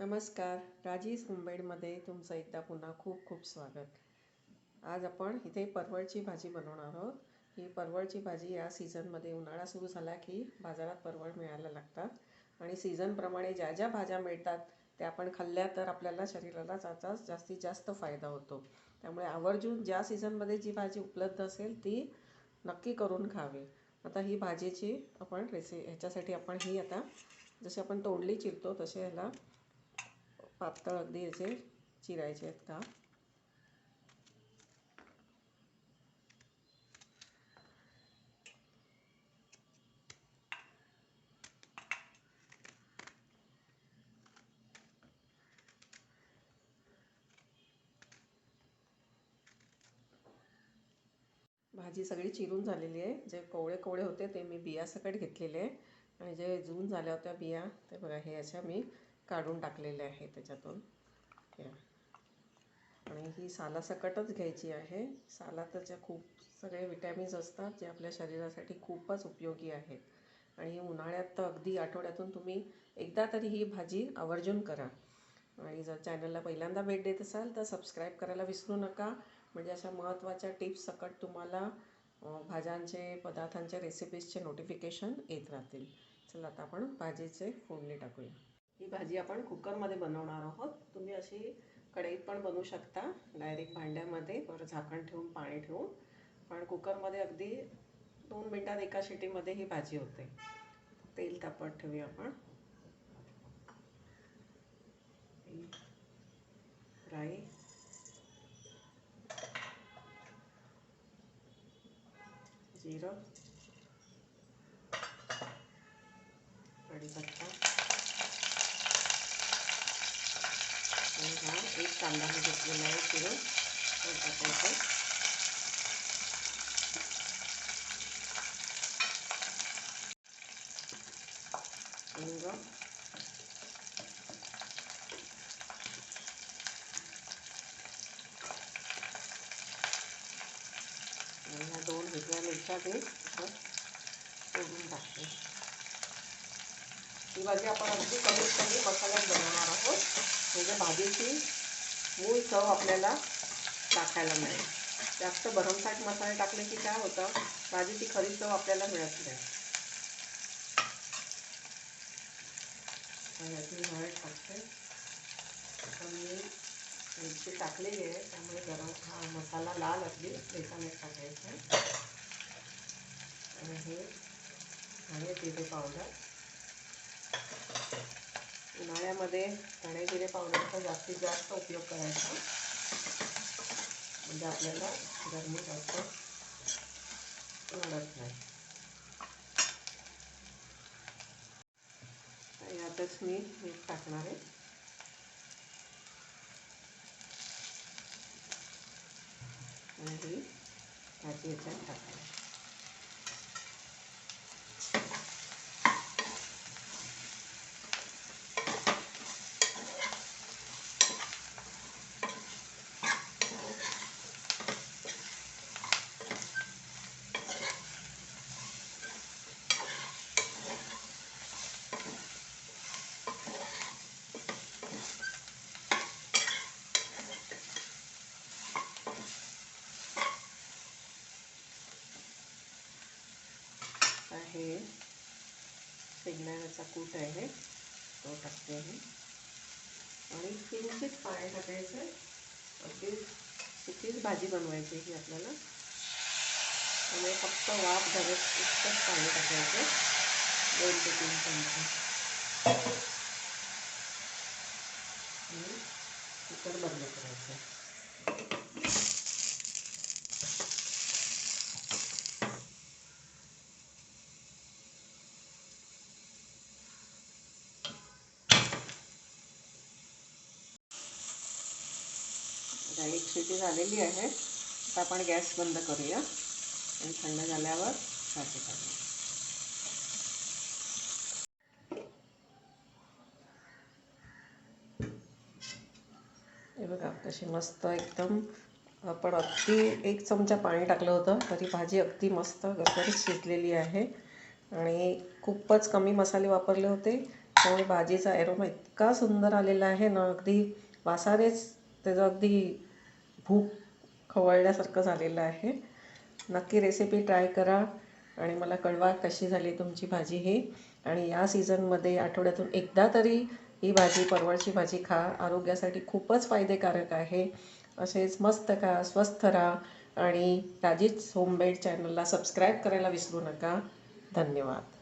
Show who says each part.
Speaker 1: नमस्कार राजीस मुंबईमध्ये तुमचं एकदा पुन्हा खूप खूप स्वागत. आज आपण इथे परवळची भाजी बनवणार आहोत. ही परवळची भाजी या सीझनमध्ये उन्हाळा सुरू झाला की बाजारात परवळ मिळायला लागतात. आणि सीझनप्रमाणे ज्या ज्या भाज्या मिळतात त्या आपण खाल्ल्या तर आपल्याला शरीराला त्याचा जास्तीत जास्त फायदा होतो. त्यामुळे आवर्जून ज्या सीझनमध्ये जी भाजी उपलब्ध असेल ती नक्की करून खावी. आता ही भाजीची आपण रेसि ह्याच्यासाठी आपण ही आता जशी आपण तोंडली चिरतो तसे ह्याला पातळ अगदी याचे चिरायचे आहेत का? भाजी सगळी चिरून झालेली आहे. जे कोवळे कोवळे होते ते मी बिया सकट घेतलेले आहे. आणि जे जून झाल्या होत्या बिया ते बघा हे अशा मी काढून टाकलेले आहे त्याच्यातून. या आणि ही सालासकटच घ्यायची आहे. सालात त्याच्या खूप सगळे विटॅमिन्स असतात जे आपल्या शरीरासाठी खूपच उपयोगी आहेत. आणि उन्हाळ्यात तर अगदी आठवड्यातून तुम्ही एकदा तरी ही भाजी आवर्जून करा. आणि जर चॅनलला पहिल्यांदा भेट देत असाल तर सबस्क्राईब करायला विसरू नका. म्हणजे अशा महत्त्वाच्या टिप्स सकट तुम्हाला भाज्यांचे पदार्थांच्या रेसिपीजचे नोटिफिकेशन येत राहतील. चला आता आपण भाजीचे फोडणी टाकूया. ही भाजी आपण कुकरमध्ये बनवणार आहोत. तुम्ही अशी कढईत पण बनवू शकता. डायरेक्ट भांड्यामध्ये वर झाकण ठेवून पाणी ठेवून. पण कुकरमध्ये अगदी दोन मिनटात एका शिटीमध्ये ही भाजी होते. तेल तापत ठेवूया आपण. राई. जिरं कढीपत्ता आणि हा एक कांदा मी घेतलेला आहे चिरून तो टाकायचा हिंग आणि ह्या दोन हिरव्या मिरच्या ते सोडून टाकते ही भाजी आपण अगदी कमीत कमी मसाल्यात बनवणार आहोत. म्हणजे भाजीची मूळ चव आपल्याला टाकायला मिळेल. जास्त भरमसाठ मसाले टाकले की काय होतं? भाजीची खरी चव आपल्याला मिळत नाही. याची हळद टाकते. मी मिरची टाकलेली आहे त्यामुळे गरम हा मसाला लाल अगदी बेसाने टाकायचा आहे. आणि हे आणि जिरे पावडर. उन्हाळ्यामध्ये धणे जिरे पावडरचा जास्तीत जास्त उपयोग करायचा. म्हणजे आपल्याला गरमी जास्त वाढत नाही. यातच मी मीठ टाकणार आहे. आणि ही भाजी याच्यात टाकणार आहे. शेंगदाण्याचा कूट आहे. तो टाकते आहे आणि किंचित पाणी टाकायचं. आहे अगदी सुकीच भाजी बनवायची ही आपल्याला. त्यामुळे फक्त वाफ घालत इतकंच पाणी टाकायचं. दोन ते तीन चमचे. कुकर बंद करायचं. आता एक शिटी झालेली आहे. आता आपण गॅस बंद करूया. आणि थंड झाल्यावर भाजी काढूया हे बघा कशी मस्त एकदम आपण अगदी एक चमचा पाणी टाकलं होतं तरी भाजी अगदी मस्त गरगरीत शिजलेली आहे. आणि खूपच कमी मसाले वापरले होते. त्यामुळे भाजीचा एरोमा इतका सुंदर आलेला आहे ना अगदी वासारेच त्याचं अगदी भूक खवळल्यासारखं झालेलं आहे. नक्की रेसिपी ट्राय करा आणि मला कळवा कशी झाली तुमची भाजी ही. आणि या सीझनमध्ये आठवड्यातून एकदा तरी ही भाजी परवळची भाजी खा. आरोग्यासाठी खूपच फायदेकारक आहे. असेच मस्त खा स्वस्थ राहा आणि राजीच होममेड चॅनलला सबस्क्राईब करायला विसरू नका. धन्यवाद.